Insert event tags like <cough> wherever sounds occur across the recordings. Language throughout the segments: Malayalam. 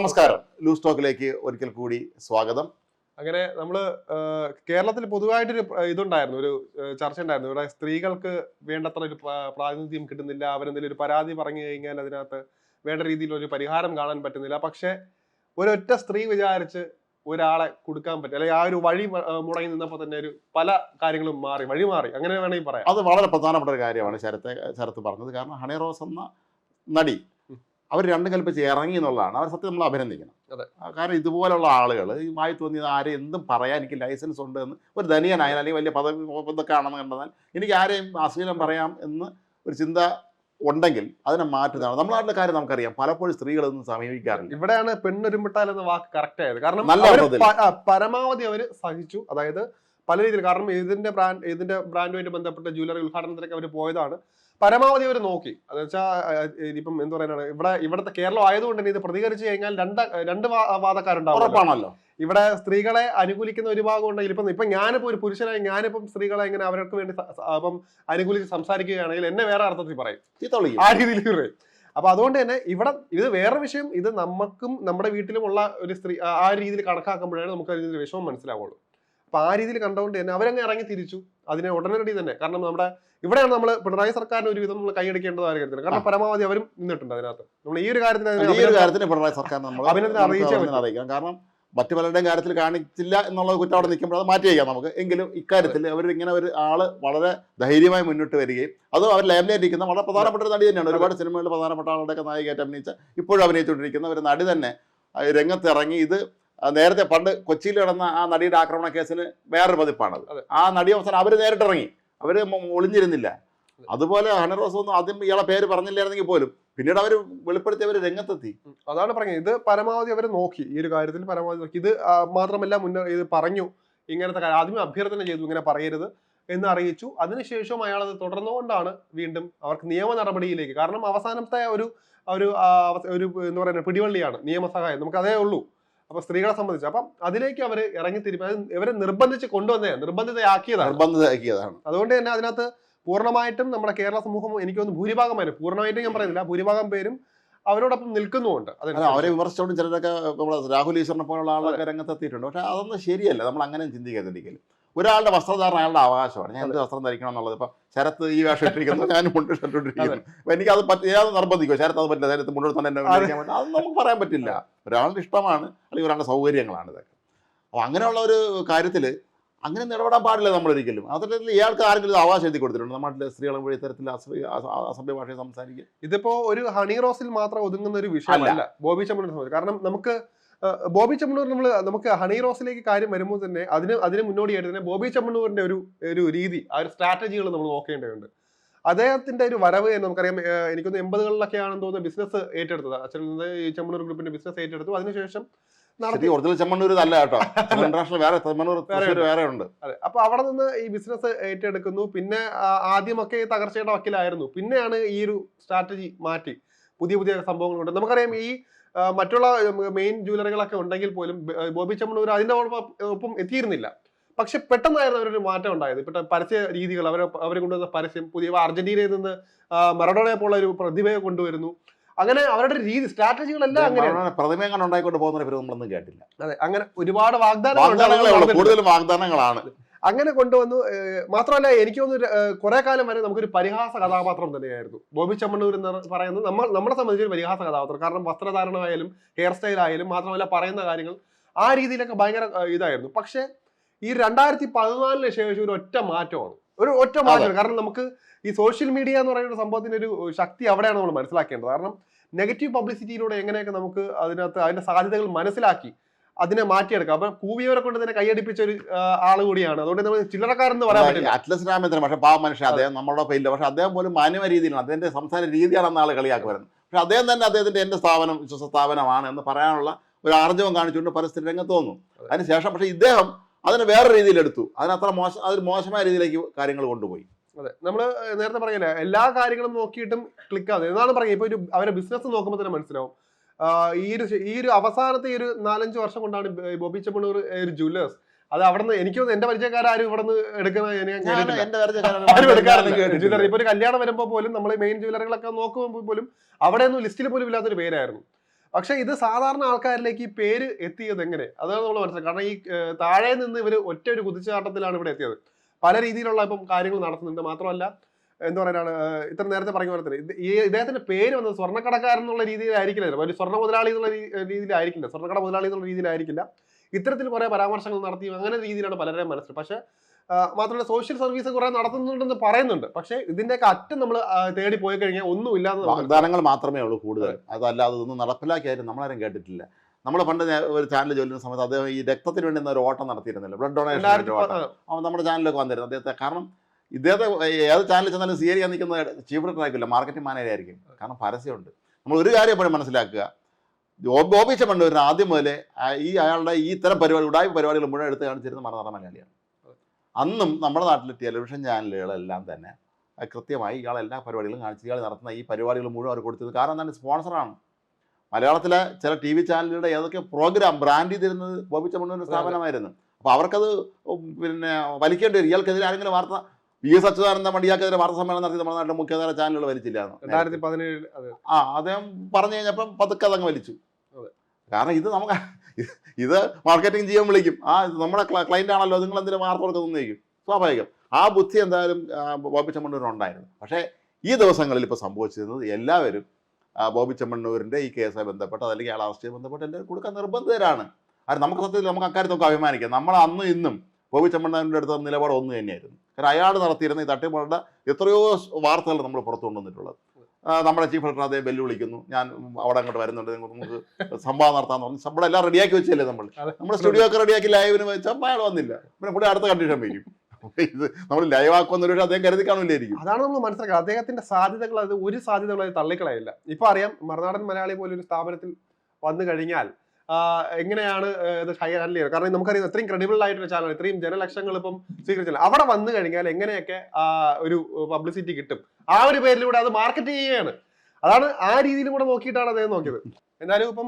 നമസ്കാരം. ലൂസ് ടോക്കിലേക്ക് ഒരിക്കൽ കൂടി സ്വാഗതം. അങ്ങനെ നമ്മൾ കേരളത്തിൽ പൊതുവായിട്ടൊരു ഇതുണ്ടായിരുന്നു. ഒരു ചർച്ച ഉണ്ടായിരുന്നു ഇവിടെ സ്ത്രീകൾക്ക് വേണ്ടത്ര ഒരു പ്ര- പ്രാതിനിധ്യം കിട്ടുന്നില്ല. അവരെന്തെങ്കിലും ഒരു പരാതി പറഞ്ഞു കഴിഞ്ഞാൽ അതിനകത്ത് വേണ്ട രീതിയിലൊരു പരിഹാരം കാണാൻ പറ്റുന്നില്ല. പക്ഷേ ഒരൊറ്റ സ്ത്രീ വിചാരിച്ച് ഒരാളെ കൊടുക്കാൻ പറ്റും അല്ലെങ്കിൽ ആ ഒരു വഴി മുടങ്ങി നിന്നപ്പോൾ തന്നെ ഒരു പല കാര്യങ്ങളും മാറി വഴി മാറി. അങ്ങനെ വേണമെങ്കിൽ പറയാം. അത് വളരെ പ്രധാനപ്പെട്ട ഒരു കാര്യമാണ് ശരത്തെ ശരത്ത് പറഞ്ഞത്. കാരണം ഹണി റോസ് എന്ന നടി. അവർ രണ്ടും കൽപ്പിച്ച് ഇറങ്ങി എന്നുള്ളതാണ്. അവർ സത്യം നമ്മൾ അഭിനന്ദിക്കണം. കാരണം ഇതുപോലുള്ള ആളുകൾ ഈ മായി തോന്നിയത് ആരെയും എന്തും പറയാൻ എനിക്ക് ലൈസൻസ് ഉണ്ട് എന്ന് ഒരു ധനികനായാലും അല്ലെങ്കിൽ വലിയ പദവി ഇതൊക്കെ ആണെന്ന് കണ്ടതാൽ എനിക്ക് ആരെയും അശ്ലീലം പറയാം എന്ന് ഒരു ചിന്ത ഉണ്ടെങ്കിൽ അതിനെ മാറ്റുന്നതാണ്. നമ്മുടെ നാട്ടിലെ കാര്യം നമുക്കറിയാം. പലപ്പോഴും സ്ത്രീകളൊന്നും സമീപിക്കാറില്ല. ഇവിടെയാണ് പെണ്ണൊരുമ്പിട്ടാൽ എന്ന വാക്ക് കറക്റ്റ് ആയത്. കാരണം നല്ല പരമാവധി അവർ സഹിച്ചു. അതായത് പല രീതിയിൽ കാരണം ഇതിന്റെ ബ്രാൻഡ് ഇതിന്റെ ബ്രാൻഡുമായിട്ട് ബന്ധപ്പെട്ട ജ്വല്ലറി ഉദ്ഘാടനത്തിനൊക്കെ അവർ പോയതാണ്. പരമാവധി അവർ നോക്കി. അത് വെച്ചാൽ ഇനിയിപ്പം എന്ത് പറയാനാണ് ഇവിടെ ഇവിടുത്തെ കേരളം ആയതുകൊണ്ട് തന്നെ ഇത് പ്രതികരിച്ചു കഴിഞ്ഞാൽ രണ്ട് രണ്ട് വാദക്കാരുണ്ടാവും ഉറപ്പാണല്ലോ. ഇവിടെ സ്ത്രീകളെ അനുകൂലിക്കുന്ന ഒരു ഭാഗം ഉണ്ടെങ്കിൽ ഇപ്പം ഇപ്പം ഞാനിപ്പോ ഒരു പുരുഷനായി ഞാനിപ്പം സ്ത്രീകളെ ഇങ്ങനെ അവർക്ക് വേണ്ടി അപ്പം അനുകൂലിച്ച് സംസാരിക്കുകയാണെങ്കിൽ എന്നെ വേറെ അർത്ഥത്തിൽ പറയും. ആ രീതിയിൽ പറയും. അപ്പൊ അതുകൊണ്ട് തന്നെ ഇവിടെ ഇത് വേറെ വിഷയം ഇത് നമുക്കും നമ്മുടെ വീട്ടിലുമുള്ള ഒരു സ്ത്രീ ആ ആ രീതിയിൽ കണക്കാക്കുമ്പോഴാണ് നമുക്ക് അതിന്റെ വിഷമം മനസ്സിലാവുള്ളൂ. അപ്പൊ ആ രീതിയിൽ കണ്ടുകൊണ്ട് തന്നെ അവരങ്ങ് ഇറങ്ങി തിരിച്ചു. അതിനെ ഉടനടി തന്നെ. കാരണം നമ്മുടെ ഇവിടെയാണ് നമ്മൾ പിണറായി സർക്കാരിന് ഒരുവിധം നമ്മൾ കൈയടിക്കേണ്ടതായ കാര്യത്തിൽ കാരണം പരമാവധി അവരും നിന്നിട്ടുണ്ട് അതിനകത്ത്. നമ്മൾ ഈ ഒരു കാര്യത്തിന് ഈ ഒരു കാര്യത്തിന് പിണറായി സർക്കാർ നമ്മൾ അഭിനന്ദനം അറിയിക്കാം. കാരണം മറ്റു പലരുടെയും കാര്യത്തിൽ കാണിച്ചില്ല എന്നുള്ള കുറ്റം അവിടെ നിൽക്കുമ്പോൾ അത് മാറ്റി വയ്ക്കാം നമുക്ക്. എങ്കിലും ഇക്കാര്യത്തിൽ അവർ ഇങ്ങനെ ഒരു ആൾ വളരെ ധൈര്യമായി മുന്നോട്ട് വരികയും അതും അവർ ലൈംലൈറ്റിരിക്കുന്ന വളരെ പ്രധാനപ്പെട്ട ഒരു നടി തന്നെയാണ്. ഒരുപാട് സിനിമകളിൽ പ്രധാനപ്പെട്ട ആളുടെയൊക്കെ നായികയായിട്ട് അഭിനയിച്ച ഇപ്പോഴും അഭിനയിച്ചുകൊണ്ടിരിക്കുന്ന ഒരു നടി തന്നെ രംഗത്തിറങ്ങി ഇത് നേരത്തെ പണ്ട് കൊച്ചിയിൽ നടന്ന ആ നടിയുടെ ആക്രമണ കേസിന് വേറൊരു പതിപ്പാണത്. ആ നടി അവസാനം അവർ നേരിട്ടിറങ്ങി. അവർ ഒളിഞ്ഞിരുന്നില്ല. അതുപോലെ ഹനറോസ് ഒന്നും ആദ്യം ഇയാളെ പേര് പറഞ്ഞില്ലായിരുന്നെങ്കിൽ പോലും പിന്നീട് അവർ വെളിപ്പെടുത്തി അവർ രംഗത്തെത്തി. അതാണ് പറഞ്ഞത്. ഇത് പരമാവധി അവർ നോക്കി. ഈ ഒരു കാര്യത്തിൽ പരമാവധി നോക്കി. ഇത് മാത്രമല്ല മുന്നേ ഇത് പറഞ്ഞു. ഇങ്ങനത്തെ കാര്യം ആദ്യമേ അഭ്യർത്ഥന ചെയ്തു. ഇങ്ങനെ പറയരുത് എന്ന് അറിയിച്ചു. അതിനുശേഷം അയാൾ അത് തുടർന്നുകൊണ്ടാണ് വീണ്ടും അവർക്ക് നിയമ നടപടിയിലേക്ക്. കാരണം അവസാനത്തെ ഒരു ഒരു എന്ന് ഒരു പറയുക പിടിവള്ളിയാണ്. നിയമസഹായം. നമുക്ക് അതേ ഉള്ളൂ. അപ്പൊ സ്ത്രീകളെ സംബന്ധിച്ച്. അപ്പം അതിലേക്ക് അവർ ഇറങ്ങി അത് ഇവരെ നിർബന്ധിച്ച് കൊണ്ടുവന്നേ നിർബന്ധിതയാക്കിയതാണ്. നിർബന്ധിതയാക്കിയതാണ്. അതുകൊണ്ട് തന്നെ അതിനകത്ത് പൂർണമായിട്ടും നമ്മുടെ കേരള സമൂഹം എനിക്ക് തോന്നുന്നു ഭൂരിഭാഗം പേരും പൂർണമായിട്ടും ഞാൻ പറയുന്നില്ല ഭൂരിഭാഗം പേരും അവരോടൊപ്പം നിൽക്കുന്നുമുണ്ട് അതെ അവരെ വിമർശിച്ചുകൊണ്ട് ചിലരൊക്കെ നമ്മുടെ രാഹുൽ ഈശ്വറിനെ പോലുള്ള ആളൊക്കെ രംഗത്തെത്തിയിട്ടുണ്ട്. പക്ഷെ അതൊന്നും ശരിയല്ല. നമ്മൾ അങ്ങനെ ചിന്തിക്കരുത് ഒരിക്കലും. ഒരാളുടെ വസ്ത്രധാരണം അയാളുടെ അവകാശമാണ്. ഞാൻ എന്ത് വസ്ത്രം ധരിക്കണം എന്നുള്ളത് ഇപ്പൊ ശരത്ത് ഈ വേഷം ഇട്ടിരിക്കുന്നു ഞാൻ മുണ്ട് <laughs> ഷർട്ട് ഇട്ടിരിക്കുന്നു അപ്പൊ എനിക്ക് അത് പറ്റി ഞാൻ നിർബന്ധിക്കുമോ ശരത്ത് അത് പറ്റില്ല ശരത്ത് മുന്നോട്ട് തന്നെ എന്നെ അത്. നമുക്ക് പറയാൻ പറ്റില്ല. ഒരാളുടെ ഇഷ്ടമാണ് അല്ലെങ്കിൽ ഒരാളുടെ സൗകര്യങ്ങളാണ് ഇതൊക്കെ. അപ്പോൾ അങ്ങനെയുള്ള ഒരു കാര്യത്തിൽ അങ്ങനെ ഇടപെടാൻ പാടില്ല നമ്മൾ ഒരിക്കലും അതിൽ ഇയാൾക്ക് ആരെങ്കിലും അവകാശം എഴുതി കൊടുത്തിട്ടുണ്ട്? നമ്മുടെ സ്ത്രീകളെ വഴി ഇത്തരത്തിൽ അസഭ്യ ഭാഷയിൽ സംസാരിക്കുക. ഇതിപ്പോ ഒരു ഹണി റോസിൽ മാത്രം ഒതുങ്ങുന്ന ഒരു വിഷയമല്ല ബോബി സംബന്ധിച്ച്. കാരണം നമുക്ക് ബോബി ചമ്മണൂർ നമ്മൾ നമുക്ക് ഹണി റോസിലേക്ക് കാര്യം വരുമ്പോൾ തന്നെ അതിന് അതിന് മുന്നോടിയായിട്ട് തന്നെ ബോബി ചമ്മണൂരിന്റെ ഒരു ഒരു രീതി ആ ഒരു സ്ട്രാറ്റജികൾ നമ്മൾ നോക്കേണ്ടതുണ്ട്. അദ്ദേഹത്തിന്റെ ഒരു വരവ് എന്ന് നമുക്കറിയാം എനിക്കൊന്ന് എൺപതുകളിലൊക്കെ ആണെന്ന് തോന്നുന്നു ബിസിനസ് ഏറ്റെടുത്തത്. അച്ഛൻ നിന്ന് ഈ ചമ്മണൂർ ഗ്രൂപ്പിന്റെ ബിസിനസ് ഏറ്റെടുത്തു. അതിനുശേഷം നടത്തി ശരി ഒറിജിനൽ ചെമ്മണ്ണൂർ അല്ല കേട്ടോ. <laughs> ഇന്റർനാഷണൽ വേറെ വേറെ ഉണ്ട്. അതെ. അപ്പൊ അവിടെ നിന്ന് ഈ ബിസിനസ് ഏറ്റെടുക്കുന്നു. പിന്നെ ആദ്യമൊക്കെ തകർച്ചയുടെ വക്കിലായിരുന്നു. പിന്നെയാണ് ഈ ഒരു സ്ട്രാറ്റജി മാറ്റി. പുതിയ പുതിയ സംഭവങ്ങളുണ്ട്. നമുക്കറിയാം ഈ മറ്റുള്ള മെയിൻ ജ്വല്ലറികളൊക്കെ ഉണ്ടെങ്കിൽ പോലും ബോബി ചമ്മണൂർ അതിന്റെ ഒപ്പം എത്തിയിരുന്നില്ല. പക്ഷെ പെട്ടെന്നായിരുന്നു അവരൊരു മാറ്റം ഉണ്ടായത്. ഇപ്പൊ പരസ്യ രീതികൾ അവർ അവർ കൊണ്ടുവന്ന പരസ്യം പുതിയ അർജന്റീനയിൽ നിന്ന് മറഡോണയെ പോലുള്ള ഒരു പ്രതിഭയെ കൊണ്ടുവരുന്നു. അങ്ങനെ അവരുടെ രീതി സ്ട്രാറ്റജികളെല്ലാം അങ്ങനെയാണ്. പ്രതിമയെ പോകുന്ന പേര് നമ്മളൊന്നും കേട്ടില്ല. അതെ അങ്ങനെ ഒരുപാട് വാഗ്ദാനങ്ങൾ കൂടുതൽ വാഗ്ദാനങ്ങളാണ്. അങ്ങനെ കൊണ്ടുവന്നു. മാത്രമല്ല എനിക്ക് തോന്നുന്നു കുറെ കാലം വരെ നമുക്കൊരു പരിഹാസ കഥാപാത്രം തന്നെയായിരുന്നു. ബോബി ചമ്മണ്ണൂർ എന്ന് പറയുന്നത് നമ്മൾ നമ്മളെ സംബന്ധിച്ച് ഒരു പരിഹാസ കഥാപാത്രം. കാരണം വസ്ത്രധാരണമായാലും ഹെയർ സ്റ്റൈൽ ആയാലും മാത്രമല്ല പറയുന്ന കാര്യങ്ങൾ ആ രീതിയിലൊക്കെ ഭയങ്കര ഇതായിരുന്നു. പക്ഷേ ഈ രണ്ടായിരത്തി പതിനാലിന് ശേഷം ഒരു ഒറ്റ മാറ്റമാണ്. ഒരു ഒറ്റ മാറ്റം. കാരണം നമുക്ക് ഈ സോഷ്യൽ മീഡിയ എന്ന് പറയുന്ന സംഭവത്തിന്റെ ഒരു ശക്തി അവിടെയാണ് നമ്മൾ മനസ്സിലാക്കേണ്ടത്. കാരണം നെഗറ്റീവ് പബ്ലിസിറ്റിയിലൂടെ എങ്ങനെയൊക്കെ നമുക്ക് അതിനകത്ത് അതിന്റെ സാധ്യതകൾ മനസ്സിലാക്കി അതിനെ മാറ്റിയെടുക്കാം. അപ്പൊ കൂവിയവരെ കൊണ്ട് തന്നെ കൈയടിപ്പിച്ച ഒരു ആൾ ആൾ കൂടിയാണ്. അതുകൊണ്ട് നമ്മൾ ചില്ലറക്കാരെന്ന് പറയാൻ പറ്റില്ല. അറ്റ്ലസ് രാമേന്ദ്രൻ പക്ഷെ പാവ മനുഷ്യൻ അദ്ദേഹം നമ്മളോടൊപ്പം ഇല്ല പക്ഷെ അദ്ദേഹം പോലും മാന്യമ രീതിയിലാണ്. അദ്ദേഹത്തിന്റെ സംസാര രീതിയാണ് ആൾ കളിയാക്കി വരുന്നത് പക്ഷെ അദ്ദേഹം തന്നെ അദ്ദേഹത്തിന്റെ എന്റെ സ്ഥാപനം വിശ്വസ സ്ഥാപനമാണ് എന്ന് പറയാനുള്ള ഒരു ആർജവം കാണിച്ചുകൊണ്ട് പരിസ്ഥിതി രംഗത്ത് വന്നു. അതിനുശേഷം പക്ഷെ ഇദ്ദേഹം അതിനെ വേറെ രീതിയിൽ എടുത്തു. അതിനത്ര മോശം അതിന് മോശമായ രീതിയിലേക്ക് കാര്യങ്ങൾ കൊണ്ടുപോയി. അതെ. നമ്മൾ നേരത്തെ പറഞ്ഞില്ല എല്ലാ കാര്യങ്ങളും നോക്കിയിട്ടും ക്ലിക്ക് ആവുന്നത് എന്നാണ് പറയുക. ഇപ്പൊ ഒരു അവരെ ബിസിനസ് നോക്കുമ്പോൾ തന്നെ മനസ്സിലാവും. ഈ ഒരു ഈ ഒരു അവസാനത്തെ ഈ ഒരു നാലഞ്ച് വർഷം കൊണ്ടാണ് ബോബി ചെമ്മണ്ണൂർ ഒരു ജ്വല്ലേഴ്സ് അത് അവിടെ നിന്ന് എനിക്ക് എന്റെ പരിചയക്കാരും ഇവിടെ നിന്ന് എടുക്കുന്നത്. ജ്വല്ലറി ഇപ്പൊ ഒരു കല്യാണം വരുമ്പോൾ പോലും നമ്മൾ മെയിൻ ജ്വല്ലറികളൊക്കെ നോക്കുമ്പോൾ പോലും അവിടെ ഒന്നും ലിസ്റ്റിൽ പോലും ഇല്ലാത്തൊരു പേരായിരുന്നു. പക്ഷെ ഇത് സാധാരണ ആൾക്കാരിലേക്ക് ഈ പേര് എത്തിയത് എങ്ങനെ? അതാണ് നമ്മൾ മനസ്സിലാക്കുക കാരണം ഈ താഴെ നിന്ന് ഇവർ ഒറ്റ ഒരു കുതിച്ചാട്ടത്തിലാണ് ഇവിടെ എത്തിയത്. പല രീതിയിലുള്ള ഇപ്പം കാര്യങ്ങൾ നടത്തുന്നുണ്ട്. മാത്രമല്ല എന്താ പറയുന്നത് ഇത്ര നേരത്തെ പറഞ്ഞ പോലെ തന്നെ. ഈ ഇദ്ദേഹത്തിന്റെ പേര് വന്നത് സ്വർണക്കടക്കാരൻ എന്നുള്ള രീതിയിലായിരിക്കില്ല ഒരു സ്വർണ മുതലാളി എന്നുള്ള രീതിയിലായിരിക്കില്ല. സ്വർണക്കട മുതലാളി എന്നുള്ള രീതിയിലായിരിക്കില്ല. ഇത്തരത്തിൽ കുറെ പരാമർശങ്ങൾ നടത്തി അങ്ങനെ രീതിയിലാണ് പലരെയും മനസ്സിൽ. പക്ഷെ മാത്രമല്ല സോഷ്യൽ സർവീസ് കുറെ നടത്തുന്നുണ്ടെന്ന് പറയുന്നുണ്ട്. പക്ഷെ ഇതിന്റെയൊക്കെ അറ്റം നമ്മൾ തേടി പോയി കഴിഞ്ഞാൽ ഒന്നും ഇല്ലാന്ന് വാഗ്ദാനങ്ങൾ മാത്രമേ ഉള്ളൂ കൂടുതൽ. അതല്ലാതെ ഇതൊന്നും നടപ്പിലാക്കിയാലും നമ്മളാരും കേട്ടിട്ടില്ല. നമ്മൾ പണ്ട് ഒരു ചാനൽ ജോലി സമയത്ത് അദ്ദേഹം ഈ രക്തത്തിന് വേണ്ടി ഒരു ഓട്ടം നടത്തിയിരുന്നില്ല. ബ്ലഡ് ഡൊണേഷൻ നമ്മുടെ ചാനലിലൊക്കെ വന്നിരുന്നു. അദ്ദേഹത്തെ കാരണം ഇദ്ദേഹത്തെ ഏത് ചാനലിൽ ചെന്നാലും സി സ്വീകരിക്കാൻ നിൽക്കുന്ന ചീഫ് എഡിറ്റർ ആയിരിക്കില്ല മാർക്കറ്റിംഗ് മാനേജർ ആയിരിക്കും. കാരണം പരസ്യമുണ്ട്. നമ്മൾ ഒരു കാര്യം എപ്പോഴും മനസ്സിലാക്കുക. ഓഫീസ് ബോബി ആദ്യം മുതലേ ഈ അയാളുടെ ഈ ഇത്തരം പരിപാടി ഉടായ്പ പരിപാടികൾ മുഴുവൻ എടുത്ത് കാണിച്ചിരുന്ന മറന്നാറ മലയാളിയാണ്. അന്നും നമ്മുടെ നാട്ടിലെ ടെലിവിഷൻ ചാനലുകളെല്ലാം തന്നെ കൃത്യമായി ഇയാൾ എല്ലാ പരിപാടികളും കാണിച്ച് ഇയാൾ നടത്തുന്ന ഈ പരിപാടികൾ മുഴുവൻ അവർ കൊടുത്തത് കാരണം എന്താണ്? സ്പോൺസറാണ് മലയാളത്തിലെ ചില ടി വി ചാനലുകളുടെ ഏതൊക്കെ പ്രോഗ്രാം ബ്രാൻഡ് ചെയ്തിരുന്നത് ബോബി മണ്ണൂരിന്റെ സ്ഥാപനമായിരുന്നു. അപ്പോൾ അവർക്കത് പിന്നെ വലിക്കേണ്ടി വരും. ഇയാൾക്കെതിരെ ആരെങ്കിലും വാർത്ത വി എസ് അച്യുതാനന്ദ മടിയാക്കെതിരെ വാർത്താ സമ്മേളനം നടത്തി നമ്മുടെ നാട്ടിലെ മുഖ്യധാര ചാനലുകൾ വലിച്ചില്ല. രണ്ടായിരത്തി പതിനേഴ് ആ അദ്ദേഹം പറഞ്ഞു കഴിഞ്ഞപ്പം പതുക്കെ അതങ്ങ് വലിച്ചു. കാരണം ഇത് നമുക്ക് ഇത് മാർക്കറ്റിംഗ് ചെയ്യാൻ വിളിക്കും. ആ നമ്മുടെ ക്ലയന്റ് ആണല്ലോ നിങ്ങൾ എന്തിനും വാർത്ത കൊടുക്കുന്നേക്കും സ്വാഭാവികം. ആ ബുദ്ധി എന്തായാലും ബോബി ചെമ്മണ്ണൂരിന് ഉണ്ടായിരുന്നു. പക്ഷേ ഈ ദിവസങ്ങളിൽ ഇപ്പോൾ സംഭവിച്ചിരുന്നത് എല്ലാവരും ബോബി ചെമ്മണ്ണൂരിന്റെ ഈ കേസുമായി ബന്ധപ്പെട്ട് അല്ലെങ്കിൽ അയാൾ അറസ്റ്റ് ബന്ധപ്പെട്ട് എല്ലാവരും കൊടുക്കാൻ നിർബന്ധിതരാണ്. അത് നമുക്ക് സത്യത്തിൽ നമുക്ക് അക്കാര്യത്തൊക്കെ അഭിമാനിക്കാം. നമ്മൾ അന്നും ഇന്നും ബോബി ചെമ്മണ്ണൂരിന്റെ അടുത്ത നിലപാട് ഒന്ന് തന്നെയായിരുന്നു. കാരണം അയാൾ നടത്തിയിരുന്ന ഈ തട്ടിപ്പുകളുടെ എത്രയോ വാർത്തകൾ നമ്മൾ പുറത്തു കൊണ്ടുവന്നിട്ടുള്ളത് നമ്മുടെ ചീഫ് എഡിറ്റർ അദ്ദേഹം വെല്ലുവിളിക്കുന്നു ഞാൻ അവിടെ അങ്ങോട്ട് വരുന്നുണ്ട്. നമുക്ക് സംവാദം നടത്താന്ന് പറഞ്ഞു. നമ്മുടെ എല്ലാം റെഡിയാക്കി വെച്ചല്ലേ നമ്മൾ? നമ്മുടെ സ്റ്റുഡിയോ ഒക്കെ റെഡിയാക്കി ലൈവിന് വെച്ചപ്പോൾ അയാൾ വന്നില്ല. പിന്നെ പുള്ളി അടുത്ത കണ്ടീഷൻ വരും ഇത് നമ്മൾ ലൈവ് ആക്കുമെന്ന് ഒരു അദ്ദേഹം കരുതി കാണില്ലായിരിക്കും അതാണ് നമ്മൾ മനസ്സിലാക്കുക. അദ്ദേഹത്തിന്റെ സാധ്യതകൾ അത് ഒരു സാധ്യതകൾ അത് തള്ളിക്കളയില്ല. ഇപ്പൊ അറിയാം മറുനാടൻ മലയാളി പോലെ ഒരു സ്ഥാപനത്തിൽ വന്നു കഴിഞ്ഞാൽ എങ്ങനെയാണ് ഇത് ഹാൻഡിൽ ചെയ്യുന്നത്? കാരണം നമുക്കറിയാം ഇത്രയും ക്രെഡിബിൾ ആയിട്ടുള്ള ചാനൽ ഇത്രയും ജനലക്ഷങ്ങൾ ഇപ്പം സ്വീകരിച്ചില്ല. അവിടെ വന്നു കഴിഞ്ഞാൽ എങ്ങനെയൊക്കെ ഒരു പബ്ലിസിറ്റി കിട്ടും? ആ ഒരു പേരിലൂടെ അത് മാർക്കറ്റ് ചെയ്യുകയാണ്. അതാണ് ആ രീതിയിലും കൂടെ നോക്കിയിട്ടാണ് അദ്ദേഹം നോക്കിയത്. എന്നാലും ഇപ്പം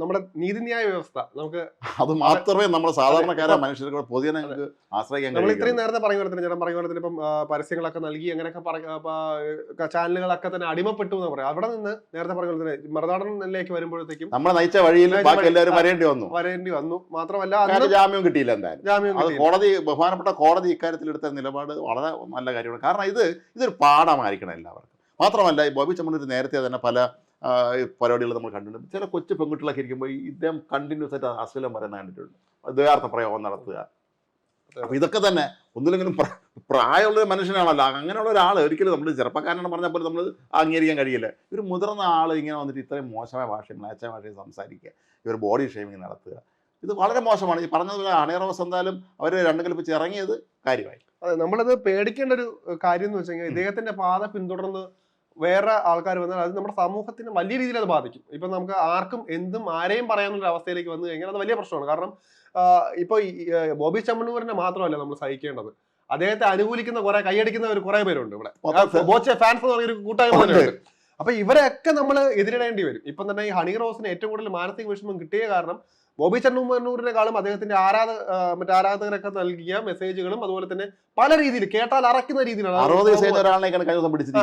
നമ്മുടെ നീതിന്യായ വ്യവസ്ഥ നമുക്ക് അത് മാത്രമേ നമ്മുടെ സാധാരണക്കാരായ മനുഷ്യർക്ക് പൊതുജനങ്ങൾക്ക് ആശ്രയിക്കാൻ നമ്മൾ ഇത്രയും നേരത്തെ പറഞ്ഞു പോലെ തന്നെ ചേട്ടൻ പറഞ്ഞ പോലെ തന്നെ ഇപ്പം പരസ്യങ്ങളൊക്കെ നൽകി അങ്ങനെയൊക്കെ ചാനലുകളൊക്കെ തന്നെ അടിമപ്പെട്ടു എന്ന് പറയാം. അവിടെ നിന്ന് നേരത്തെ പറഞ്ഞ പോലെ തന്നെ മറുനാടനിലേക്ക് വരുമ്പോഴത്തേക്കും നമ്മൾ നയിച്ച വഴിയിൽ ബാക്കി എല്ലാവരും വരേണ്ടി വന്നു. വരേണ്ടി വന്നു. മാത്രമല്ല ജാമ്യം കിട്ടിയില്ല എന്തായാലും. ജാമ്യം അത് കോടതി ബഹുമാനപ്പെട്ട കോടതി ഇക്കാര്യത്തിൽ എടുത്ത നിലപാട് വളരെ നല്ല കാര്യമാണ്. കാരണം ഇത് ഇതൊരു പാഠമായിരിക്കണം എല്ലാവർക്കും. മാത്രമല്ല ഈ ബോബി ചമ്മണ്ണൂർ നേരത്തെ തന്നെ പല പരിപാടികൾ നമ്മൾ കണ്ടിട്ടുണ്ട്. ചില കൊച്ചു പെൺകുട്ടികളൊക്കെ ഇരിക്കുമ്പോൾ ഇദ്ദേഹം കണ്ടിന്യൂസ് ആയിട്ട് അശ്ലീലം പറയുന്നത് കണ്ടിട്ടുണ്ട്. ദ്വയാർത്ഥ പ്രയോഗം നടത്തുക. അപ്പൊ ഇതൊക്കെ തന്നെ ഒന്നിലെങ്കിലും പ്രായമുള്ള ഒരു മനുഷ്യനാണല്ലോ. അങ്ങനെയുള്ള ഒരാൾ ഒരിക്കലും നമ്മൾ ചെറുപ്പക്കാരനാണ് പറഞ്ഞാൽ പോലും നമ്മൾ അംഗീകരിക്കാൻ കഴിയില്ല. ഒരു മുതിർന്ന ആൾ ഇങ്ങനെ വന്നിട്ട് ഇത്രയും മോശമായ ഭാഷയും മ്ലേച്ഛമായ ഭാഷയും സംസാരിക്കുക. ഇവർ ബോഡി ഷേമിങ് നടത്തുക. ഇത് വളരെ മോശമാണ്. ഈ പറഞ്ഞതുപോലെ അണിയറവസ് എന്തായാലും അവർ രണ്ടും കൽപ്പിച്ച് ഇറങ്ങിയത് കാര്യമായി. അതെ നമ്മളത് പേടിക്കേണ്ട ഒരു കാര്യം എന്ന് വെച്ചാൽ ഇദ്ദേഹത്തിന്റെ പാത പിന്തുടർന്ന് വേറെ ആൾക്കാർ വന്നാൽ അത് നമ്മുടെ സമൂഹത്തിന് വലിയ രീതിയിൽ അത് ബാധിക്കും. ഇപ്പൊ നമുക്ക് ആർക്കും എന്തും ആരെയും പറയാനുള്ള അവസ്ഥയിലേക്ക് വന്നു കഴിഞ്ഞാൽ അത് വലിയ പ്രശ്നമാണ്. കാരണം ഇപ്പോൾ ബോബി ചമ്മണ്ണൂരിനെ മാത്രമല്ല നമ്മൾ സഹിക്കേണ്ടത്. അദ്ദേഹത്തെ അനുകൂലിക്കുന്ന കുറെ കൈയടിക്കുന്നവർ കുറെ പേരുണ്ട് ഇവിടെ. ഫാൻസ് എന്ന് പറഞ്ഞൊരു കൂട്ടായ്മ അപ്പൊ ഇവരെയൊക്കെ നമ്മൾ എതിരിടേണ്ടി വരും. ഇപ്പം തന്നെ ഈ ഹണി റോസിന് ഏറ്റവും കൂടുതൽ മാനസിക വിഷമം കിട്ടിയ കാരണം ബോബി ചണ്ണൂരിനെക്കാളും അദ്ദേഹത്തിന്റെ ആരാധ മറ്റേ ആരാധകരൊക്കെ നൽകിയ മെസ്സേജുകളും അതുപോലെ തന്നെ പല രീതിയിൽ കേട്ടാൽ അറക്കുന്ന രീതിയിലാണ്.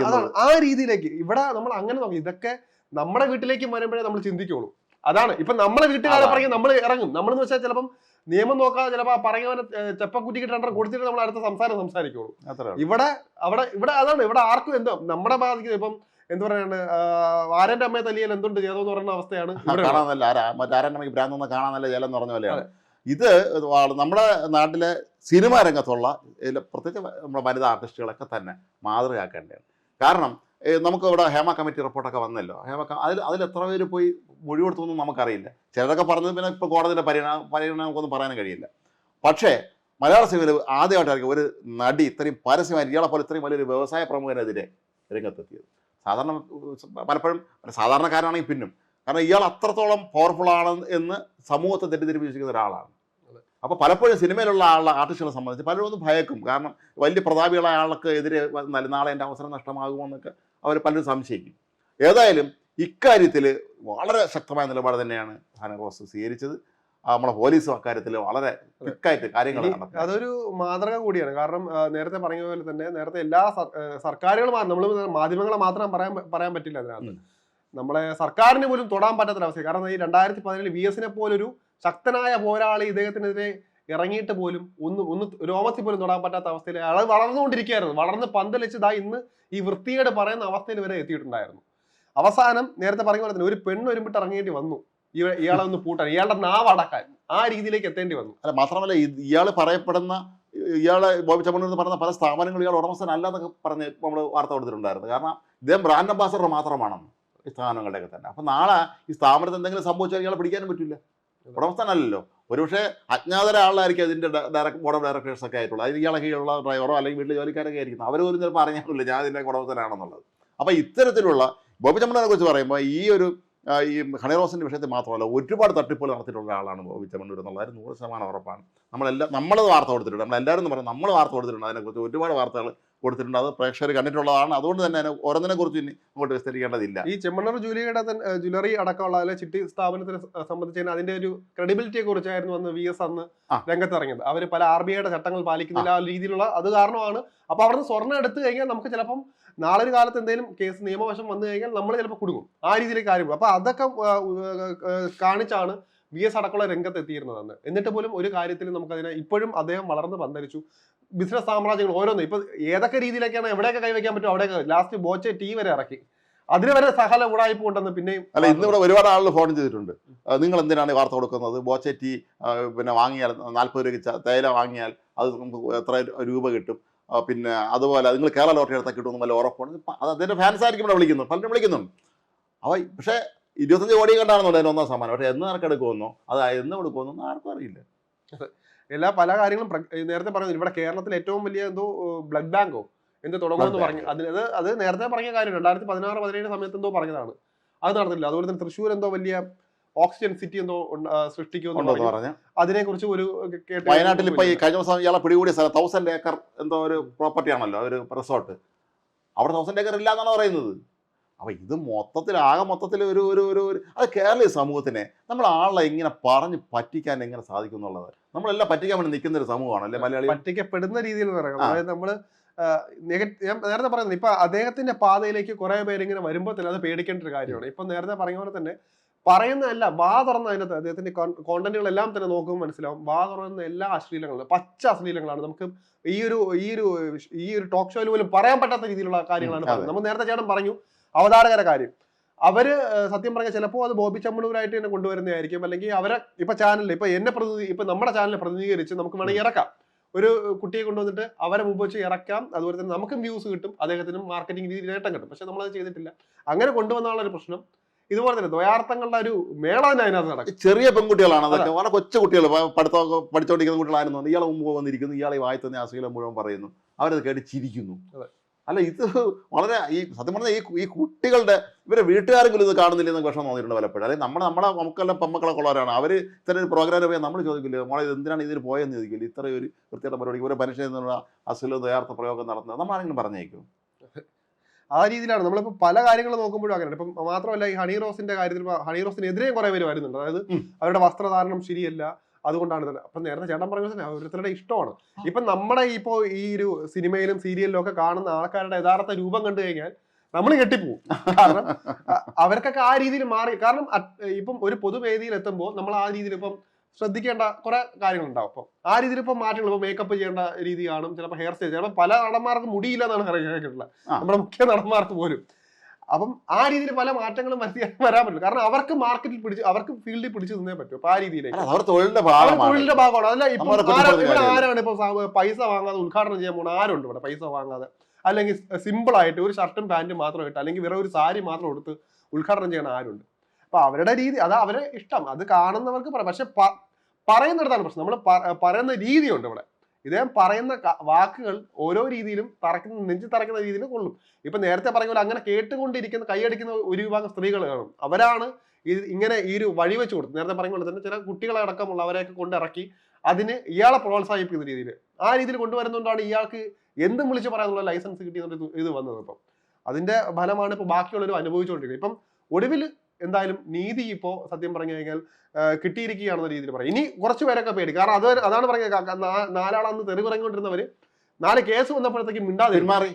അതാണ്. ആ രീതിയിലേക്ക് ഇവിടെ നമ്മൾ അങ്ങനെ നോക്കി. ഇതൊക്കെ നമ്മുടെ വീട്ടിലേക്ക് വരുമ്പോഴേ നമ്മൾ ചിന്തിക്കുള്ളൂ. അതാണ്. ഇപ്പൊ നമ്മളെ വീട്ടുകാരെ. പറയും നമ്മൾ ഇറങ്ങും. നമ്മളെന്ന് വെച്ചാൽ ചിലപ്പം നിയമം നോക്കാതെ ചിലപ്പോ പറയുന്നവനെ ചെപ്പക്കുറ്റിക്ക് രണ്ടര കൊടുത്തിട്ട് നമ്മൾ അടുത്ത സംസാരം സംസാരിക്കുള്ളൂ. ഇവിടെ അവിടെ ഇവിടെ അതാണ്. ഇവിടെ ആർക്കും എന്തോ നമ്മുടെ ബാധിക്കുന്നത് ഇപ്പം എന്താ പറയാണ് ആരന്റെ അമ്മയെ തല്ലിയാൽ എന്തുണ്ട് ചെയ്തോ എന്ന് പറയുന്ന അവസ്ഥയാണ് കാണാൻ നല്ല കാണാനല്ല ആരാ മറ്റാരണ്ടെങ്കിൽ ഭ്രാന്ത് ഒന്ന് കാണാനല്ല ജലം എന്ന് പറഞ്ഞ പോലെയാണ്. ഇത് നമ്മുടെ നാട്ടിലെ സിനിമാ രംഗത്തുള്ള പ്രത്യേകിച്ച് നമ്മുടെ വനിതാ ആർട്ടിസ്റ്റുകളൊക്കെ തന്നെ മാതൃകയാക്കേണ്ടതാണ്. കാരണം നമുക്ക് ഇവിടെ ഹേമ കമ്മിറ്റി റിപ്പോർട്ടൊക്കെ വന്നല്ലോ. ഹേമ അതിൽ അതിൽ എത്ര പേര് പോയി മൊഴി കൊടുത്തൊന്നും നമുക്കറിയില്ല. ചിലരൊക്കെ പറഞ്ഞത് പിന്നെ ഇപ്പോൾ കോടതിയുടെ പരിണാമ പരിഗണന നമുക്കൊന്നും പറയാനും കഴിയില്ല. പക്ഷേ മലയാള സിനിമയിൽ ആദ്യമായിട്ടായിരിക്കും ഒരു നടി ഇത്രയും പരസ്യമായി ഇയാളെ പോലെ ഇത്രയും വലിയൊരു വ്യവസായ പ്രമുഖനെതിരെ രംഗത്തെത്തിയത്. സാധാരണ പലപ്പോഴും സാധാരണക്കാരാണെങ്കിൽ പിന്നും. കാരണം ഇയാൾ അത്രത്തോളം പവർഫുൾ ആണ് എന്ന് സമൂഹത്തെ തെറ്റിദ്ധരിപ്പിച്ചിരിക്കുന്ന ഒരാളാണ്. അപ്പോൾ പലപ്പോഴും സിനിമയിലുള്ള ആളുടെ ആർട്ടിസ്റ്റുകളെ സംബന്ധിച്ച് പലരും ഒന്ന് ഭയക്കും. കാരണം വലിയ പ്രതാപികളായ ആൾക്ക് എതിരെ വന്നാൽ നാളെ എന്റെ അവസരം നഷ്ടമാകുമോ എന്നൊക്കെ അവർ പലരും സംശയിക്കും. ഏതായാലും ഇക്കാര്യത്തിൽ വളരെ ശക്തമായ നിലപാട് തന്നെയാണ് ഹാനറോസ് സ്വീകരിച്ചത്. നമ്മുടെ പോലീസ് അക്കാര്യത്തിൽ വളരെ ക്വിക്കായിട്ട് കാര്യങ്ങൾ അതൊരു മാതൃക കൂടിയാണ്. കാരണം നേരത്തെ പറഞ്ഞ പോലെ തന്നെ നേരത്തെ എല്ലാ സർ- സർക്കാരുകൾ നമ്മൾ മാധ്യമങ്ങളെ മാത്രം പറയാൻ പറയാൻ പറ്റില്ല അതിനകത്ത്. നമ്മളെ സർക്കാരിന് പോലും തൊടാൻ പറ്റാത്ത അവസ്ഥയാണ് കാരണം ഈ രണ്ടായിരത്തി പതിനേഴ് വി എസിനെ പോലൊരു ശക്തനായ പോരാളി ഇദ്ദേഹത്തിനെതിരെ ഇറങ്ങിയിട്ട് പോലും ഒന്ന് ഒന്ന് രോമത്തിൽ പോലും തൊടാൻ പറ്റാത്ത അവസ്ഥയിൽ അയാൾ വളർന്നുകൊണ്ടിരിക്കുകയായിരുന്നു. വളർന്ന് പന്തലിച്ചതാ ഇന്ന് ഈ വൃത്തികേട് പറയുന്ന അവസ്ഥയിൽ വരെ എത്തിയിട്ടുണ്ടായിരുന്നു. അവസാനം നേരത്തെ പറഞ്ഞ പോലെ തന്നെ ഒരു പെണ്ണ് ഒരുമിട്ട് ഇറങ്ങേണ്ടി വന്നു. ഇയാളെ ഒന്ന് പൂട്ടാൻ ഇയാളുടെ നാവ് അടക്കാൻ ആ രീതിയിലേക്ക് എത്തേണ്ടി വന്നു. അല്ല മാത്രമല്ല ഇയാൾ പറയപ്പെടുന്ന ഇയാളെ ബോബി എന്ന് പറയുന്ന പല സ്ഥാപനങ്ങളും ഇയാൾ ഉടമസ്ഥനല്ല എന്നൊക്കെ പറഞ്ഞ് നമ്മൾ വാർത്ത കൊടുത്തിട്ടുണ്ടായിരുന്നു. കാരണം ഇദ്ദേഹം ബ്രാൻഡ് അംബാസഡർ മാത്രമാണെന്ന് ഈ സ്ഥാപനങ്ങളുടെയൊക്കെ തന്നെ. അപ്പം നാളെ ഈ സ്ഥാപനത്തിൽ എന്തെങ്കിലും സംഭവിച്ചാൽ ഇയാളെ പിടിക്കാനും പറ്റില്ല. ഉടമസ്ഥനല്ലല്ലോ ഒരുപക്ഷെ അജ്ഞാതരായ ആളായിരിക്കും അതിന്റെ ഡയറക്ട് ബോർഡ് ഓഫ് ഡയറക്ടേഴ്സ് ഒക്കെ ആയിട്ടുള്ളത് അതിന് ഇയാളെ കീഴിലുള്ള ഡ്രൈവറോ അല്ലെങ്കിൽ വീട്ടിൽ ജോലിക്കാരൊക്കെ ആയിരിക്കും. അവർ പോലും ചിലപ്പോൾ അറിഞ്ഞാറില്ല ഞാൻ ഇതിന്റെ ഉടമസ്ഥനാണെന്നുള്ളത്. അപ്പോൾ ഇത്തരത്തിലുള്ള ബോബി ചമ്മണ്ണനെ കുറിച്ച് പറയുമ്പോൾ ഈ ഒരു ഈ ഹണിറോസിന്റെ വിഷയത്തിൽ മാത്രമല്ല ഒരുപാട് തട്ടിപ്പുകൾ നടത്തിയിട്ടുള്ള ഒരാളാണ് ബോബി ചമ്മണ്ണൂർ എന്നുള്ളത് നൂറ് ശതമാനം ഉറപ്പാണ്. നമ്മളെല്ലാം നമ്മൾ വാർത്ത കൊടുത്തിട്ടുണ്ട്. നമ്മളെല്ലാവരും പറയും നമ്മൾ വാർത്ത കൊടുത്തിട്ടുണ്ട്. അതിനെക്കുറിച്ച് ഒരുപാട് വാർത്തകൾ കൊടുത്തിട്ടുണ്ട്. അത് പ്രേക്ഷകർ കണ്ടിട്ടുള്ളതാണ്. അതുകൊണ്ട് തന്നെ ഓരോന്നിനെ കുറിച്ച് ഇനി അങ്ങോട്ട് വിസ്തരിക്കേണ്ടതില്ല. ഈ ചെമ്മണ്ണൂർ ജൂലിയുടെ ജ്വല്ലറി അടക്കമുള്ള അല്ലെങ്കിൽ ചിട്ടി സ്ഥാപനത്തിനെ സംബന്ധിച്ച് അതിന്റെ ഒരു ക്രെഡിബിലിറ്റിയെ കുറിച്ചായിരുന്നു അന്ന് വി എസ് അന്ന്. രംഗത്തിറങ്ങിയത്. അവർ പല ആർ ബി ഐയുടെ ചട്ടങ്ങൾ പാലിക്കുന്നില്ല ആ രീതിയിലുള്ള അത് കാരണമാണ്. അപ്പൊ അവിടുന്ന് സ്വർണം എടുത്തു കഴിഞ്ഞാൽ നമുക്ക് ചിലപ്പം നാളെ ഒരു കാലത്ത് എന്തെങ്കിലും കേസ് നിയമവശം വന്നു കഴിഞ്ഞാൽ നമ്മൾ ചിലപ്പോൾ കുടുങ്ങും. ആ രീതിയിലേക്ക് കാര്യം. അപ്പൊ അതൊക്കെ കാണിച്ചാണ് വി എസ് അടക്കമുള്ള രംഗത്ത് എത്തിയിരുന്നത് അന്ന്. എന്നിട്ട് പോലും ഒരു കാര്യത്തിൽ നമുക്കതിനെ ഇപ്പോഴും അദ്ദേഹം വളർന്ന് പന്തലിച്ചു. ബിസിനസ് സാമ്രാജ്യങ്ങൾ ഓരോന്ന്. ഇപ്പൊ ഏതൊക്കെ രീതിയിലൊക്കെയാണ് എവിടെയൊക്കെ കൈവയ്ക്കാൻ പറ്റും അവിടെയൊക്കെ ലാസ്റ്റ് ബോച്ചെ ടീ വരെ ഇറക്കി. അതിന് സഹല ഉടായ്പ കൊണ്ടെന്ന് പിന്നെയും അല്ല ഇന്ന് ഇവിടെ ഒരുപാട് ആളുകൾ ഫോൺ ചെയ്തിട്ടുണ്ട്. നിങ്ങൾ എന്തിനാണ് വാർത്ത കൊടുക്കുന്നത്? ബോച്ചറ്റി ടീ പിന്നെ വാങ്ങിയാൽ നാൽപ്പത് രൂപ തേയില വാങ്ങിയാൽ അത് നമുക്ക് എത്ര രൂപ കിട്ടും? പിന്നെ അതുപോലെ നിങ്ങൾ കേരള ലോട്ടറി എടുത്താൽ കിട്ടുമെന്ന് വല്ല ഉറപ്പാണ് അത് അതിന്റെ ഫാൻസ് ആയിരിക്കും ഇവിടെ വിളിക്കുന്നത്. പലരും വിളിക്കുന്നുണ്ട്. അവ പക്ഷേ ഇരുപത്തഞ്ച് കോടി കണ്ടാണെന്നുണ്ടെങ്കിൽ ഒന്നാം സമ്മാനം. പക്ഷേ എന്ന് നിനക്കെടുക്കുമെന്നോ അത് എന്ന് കൊടുക്കുമെന്നോ ആർക്കും അറിയില്ല. എല്ലാ പല കാര്യങ്ങളും നേരത്തെ പറഞ്ഞു ഇവിടെ കേരളത്തിൽ ഏറ്റവും വലിയ എന്തോ ബ്ലഡ് ബാങ്കോ എന്ത് തുടങ്ങുമെന്ന് എന്ന് പറഞ്ഞു. അതിന് അത് നേരത്തെ പറഞ്ഞ കാര്യം രണ്ടായിരത്തി പതിനാറ് പതിനേഴ് സമയത്ത് എന്തോ പറഞ്ഞതാണ്. അത് നടന്നില്ല. അതുപോലെ തന്നെ തൃശ്ശൂർ എന്തോ വലിയ ഓക്സിജൻ സിറ്റി എന്തോ സൃഷ്ടിക്കുമെന്ന് പറഞ്ഞു. അതിനെ കുറിച്ച് ഒരു കേട്ട് വയനാട്ടിൽ ഇപ്പൊ ഈ കഴിഞ്ഞ ദിവസം ഇയാളെ പിടികൂടിയ സ്ഥലം തൗസൻഡ് ഏക്കർ എന്തോ ഒരു പ്രോപ്പർട്ടി ആണല്ലോ ഒരു റിസോർട്ട് അവിടെ തൗസൻഡ് ഏക്കർ ഇല്ല എന്നാണ് പറയുന്നത്? അപ്പോൾ ഇത് മൊത്തത്തിൽ ആകെ മൊത്തത്തിൽ ഒരു ഒരു ഒരു ഒരു അത് കേരളീയ സമൂഹത്തിനെ നമ്മൾ ആളെ ഇങ്ങനെ പറഞ്ഞ് പറ്റിക്കാൻ എങ്ങനെ സാധിക്കും എന്നുള്ളത്. നമ്മളെല്ലാം പറ്റിക്കാൻ വേണ്ടി നിൽക്കുന്ന ഒരു സമൂഹമാണ് അല്ലെ മലയാളി പറ്റിക്കപ്പെടുന്ന രീതിയിൽ പറയാം അതായത് നമ്മൾ ഞാൻ നേരത്തെ പറയുന്നത് ഇപ്പൊ അദ്ദേഹത്തിന്റെ പാതയിലേക്ക് കുറെ പേര് ഇങ്ങനെ വരുമ്പോൾ തന്നെ അത് പേടിക്കേണ്ട ഒരു കാര്യമാണ്. ഇപ്പൊ നേരത്തെ പറഞ്ഞ പോലെ തന്നെ പറയുന്നതല്ല വാ തുറന്ന അതിനകത്ത് അദ്ദേഹത്തിന്റെ കോണ്ടന്റുകളെല്ലാം തന്നെ നോക്കുമ്പോൾ മനസ്സിലാവും. വാ തുറന്ന എല്ലാ അശ്ലീലങ്ങളും പച്ച അശ്ലീലങ്ങളാണ്. നമുക്ക് ഈ ഒരു ഈ ഒരു ഈ ഒരു ടോക്ക് ഷോയിൽ പോലും പറയാൻ പറ്റാത്ത രീതിയിലുള്ള കാര്യങ്ങളാണ് പറയുന്നത്. നമ്മൾ നേരത്തെ ചേട്ടൻ പറഞ്ഞു അവതാരകര കാര്യം. അവർ സത്യം പറഞ്ഞാൽ ചിലപ്പോൾ അത് ബോബി ചമ്മളൂരായിട്ട് തന്നെ കൊണ്ടുവരുന്നതായിരിക്കും. അല്ലെങ്കിൽ അവരെ ഇപ്പൊ ചാനലിൽ ഇപ്പൊ എന്നെ പ്രതിനിധി ഇപ്പൊ നമ്മുടെ ചാനലിനെ പ്രതിനിധീകരിച്ച് നമുക്ക് വേണമെങ്കിൽ ഇറക്കാം. ഒരു കുട്ടിയെ കൊണ്ടുവന്നിട്ട് അവരെ മുമ്പ് വെച്ച് ഇറക്കാം. അതുപോലെ തന്നെ നമുക്കും വ്യൂസ് കിട്ടും. അദ്ദേഹത്തിനും മാർക്കറ്റിംഗ് രീതിയിൽ നേട്ടം കിട്ടും. പക്ഷെ നമ്മളത് ചെയ്തിട്ടില്ല. അങ്ങനെ കൊണ്ടുവന്നാലുള്ള ഒരു പ്രശ്നം. ഇതുപോലെ തന്നെ ദ്വയാർത്ഥങ്ങളുടെ ഒരു മേള തന്നെ അതിനകത്ത് നടക്കും. ചെറിയ പെൺകുട്ടികളാണ് അതൊക്കെ. വളരെ കൊച്ചു കുട്ടികൾ. പഠിത്തമൊക്കെ പഠിച്ചുകൊണ്ടിരിക്കുന്ന കുട്ടികളായിരുന്നു. ഇയാളെ മുമ്പ് വന്നിരിക്കുന്നു. ഇയാളെ വായി തന്നെ അശ്ലീലം മുഴുവൻ പറയുന്നു. അവരത് കേട്ട് ചിരിക്കുന്നു. അല്ല ഇത് വളരെ ഈ സത്യം പറഞ്ഞാൽ ഈ ഈ കുട്ടികളുടെ ഇവരെ വീട്ടുകാരെങ്കിലും ഇത് കാണുന്നില്ല എന്ന് വിഷമം തോന്നിയിട്ടുണ്ട് പലപ്പോഴും. അല്ലെങ്കിൽ നമ്മുടെ നമ്മളെ നമുക്കെല്ലാം പെമ്മക്കളൊക്കെ ഉള്ളവരാണ്. അവർ ഇത്തരം ഒരു പ്രോഗ്രാം പോയാൽ നമ്മൾ ചോദിക്കില്ല മോളെ എന്തിനാണ് ഇതിന് പോയെന്ന് ചോദിക്കില്ല? ഇത്ര ഒരു വൃത്തിയുടെ പരിപാടി ഒരു മനുഷ്യൻ എന്നുള്ള അശ്ലീല ദയാർത്ഥ പ്രയോഗം നടത്തുന്നത് നമ്മളാരെങ്കിലും പറഞ്ഞേക്കും? ആ രീതിയിലാണ്. നമ്മളിപ്പോൾ പല കാര്യങ്ങൾ നോക്കുമ്പോഴും അങ്ങനെ ഇപ്പം മാത്രമല്ല ഈ ഹണി റോസിന്റെ കാര്യത്തിൽ ഹണി റോസിനെതിരെയും കുറെ പേര് വരുന്നുണ്ട്. അതായത് അവരുടെ വസ്ത്രധാരണം ശരിയല്ല. അതുകൊണ്ടാണ് തന്നെ. അപ്പൊ നേരത്തെ ചേട്ടൻ പറഞ്ഞ തന്നെ ഓരോരുത്തരുടെ ഇഷ്ടമാണ്. ഇപ്പൊ നമ്മുടെ ഇപ്പോ ഈ ഒരു സിനിമയിലും സീരിയലിലും ഒക്കെ കാണുന്ന ആൾക്കാരുടെ യഥാർത്ഥ രൂപം കണ്ടു കഴിഞ്ഞാൽ നമ്മൾ കെട്ടിപ്പോവും കാരണം അവർക്കൊക്കെ ആ രീതിയിൽ മാറി. കാരണം ഇപ്പം ഒരു പൊതുവേദിയിൽ എത്തുമ്പോൾ നമ്മൾ ആ രീതിയിൽ ഇപ്പം ശ്രദ്ധിക്കേണ്ട കുറെ കാര്യങ്ങളുണ്ടാവും. അപ്പം ആ രീതിയിൽ ഇപ്പം മാറ്റങ്ങൾ ഇപ്പം മേക്കപ്പ് ചെയ്യേണ്ട രീതി കാണും. ചിലപ്പോൾ ഹെയർ സ്റ്റൈൽ ചിലപ്പോൾ പല നടന്മാർക്കും മുടിയില്ല എന്നാണ് കേട്ടിട്ടുള്ളത്. നമ്മുടെ മുഖ്യ നടന്മാർക്ക് പോലും. അപ്പം ആ രീതിയിൽ പല മാറ്റങ്ങളും വരുത്തി വരാൻ പറ്റില്ല കാരണം അവർക്ക് മാർക്കറ്റിൽ പിടിച്ച് അവർക്ക് ഫീൽഡിൽ പിടിച്ചു നിന്നേ പറ്റും. അപ്പൊ ആ രീതിയിലേക്ക്. തൊഴിലിന്റെ ഭാഗമാണ്. അല്ല ഇപ്പൊ ഇവിടെ ആരാണ് ഇപ്പൊ പൈസ വാങ്ങാതെ ഉദ്ഘാടനം ചെയ്യാൻ പോകുന്നത് ആരുണ്ട് ഇവിടെ പൈസ വാങ്ങാതെ? അല്ലെങ്കിൽ സിമ്പിൾ ആയിട്ട് ഒരു ഷർട്ടും പാന്റും മാത്രം ഇട്ട് അല്ലെങ്കിൽ വേറെ ഒരു സാരി മാത്രം എടുത്ത് ഉദ്ഘാടനം ചെയ്യണ ആരുണ്ട്? അപ്പൊ അവരുടെ രീതി അത് അവരെ ഇഷ്ടം. അത് കാണുന്നവർക്ക് പറയാം പക്ഷെ പറയുന്നിടത്താണ് പ്രശ്നം. നമ്മൾ പറയുന്ന രീതിയുണ്ട് ഇവിടെ. ഇദ്ദേഹം പറയുന്ന വാക്കുകൾ ഓരോ രീതിയിലും തറക്കുന്ന നെഞ്ചി തറക്കുന്ന രീതിയിൽ കൊള്ളും. ഇപ്പൊ നേരത്തെ പറഞ്ഞ പോലെ അങ്ങനെ കേട്ടുകൊണ്ടിരിക്കുന്ന കൈയടിക്കുന്ന ഒരു വിഭാഗം സ്ത്രീകൾ കാണും. അവരാണ് ഇങ്ങനെ ഈ ഒരു വഴി വെച്ച് കൊടുത്തു നേരത്തെ പറഞ്ഞ പോലെ തന്നെ ചില കുട്ടികളടക്കമുള്ള അവരെയൊക്കെ കൊണ്ടിറക്കി അതിന് ഇയാളെ പ്രോത്സാഹിപ്പിക്കുന്ന രീതിയിൽ. ആ രീതിയിൽ കൊണ്ടുവരുന്നതുകൊണ്ടാണ് ഇയാൾക്ക് എന്തും വിളിച്ച് പറയാനുള്ള ലൈസൻസ് കിട്ടിയെന്നൊരു ഇത് വന്നത് ഇപ്പം. അതിന്റെ ഫലമാണ് ഇപ്പൊ ബാക്കിയുള്ളവരും അനുഭവിച്ചുകൊണ്ടിരിക്കുന്നത്. ഇപ്പം ഒടുവിൽ എന്തായാലും നീതി ഇപ്പോ സത്യം പറഞ്ഞു കഴിഞ്ഞാൽ കിട്ടിയിരിക്കുകയാണെന്ന രീതിയിൽ പറയും. ഇനി കുറച്ച് പേരൊക്കെ പേടി. കാരണം അത് അതാണ് പറഞ്ഞത്. നാലാളന്ന് തെറി പറഞ്ഞുകൊണ്ടിരുന്നവര് നാല് കേസ് വന്നപ്പോഴത്തേക്കും മിണ്ടാതെ പിന്മാറി.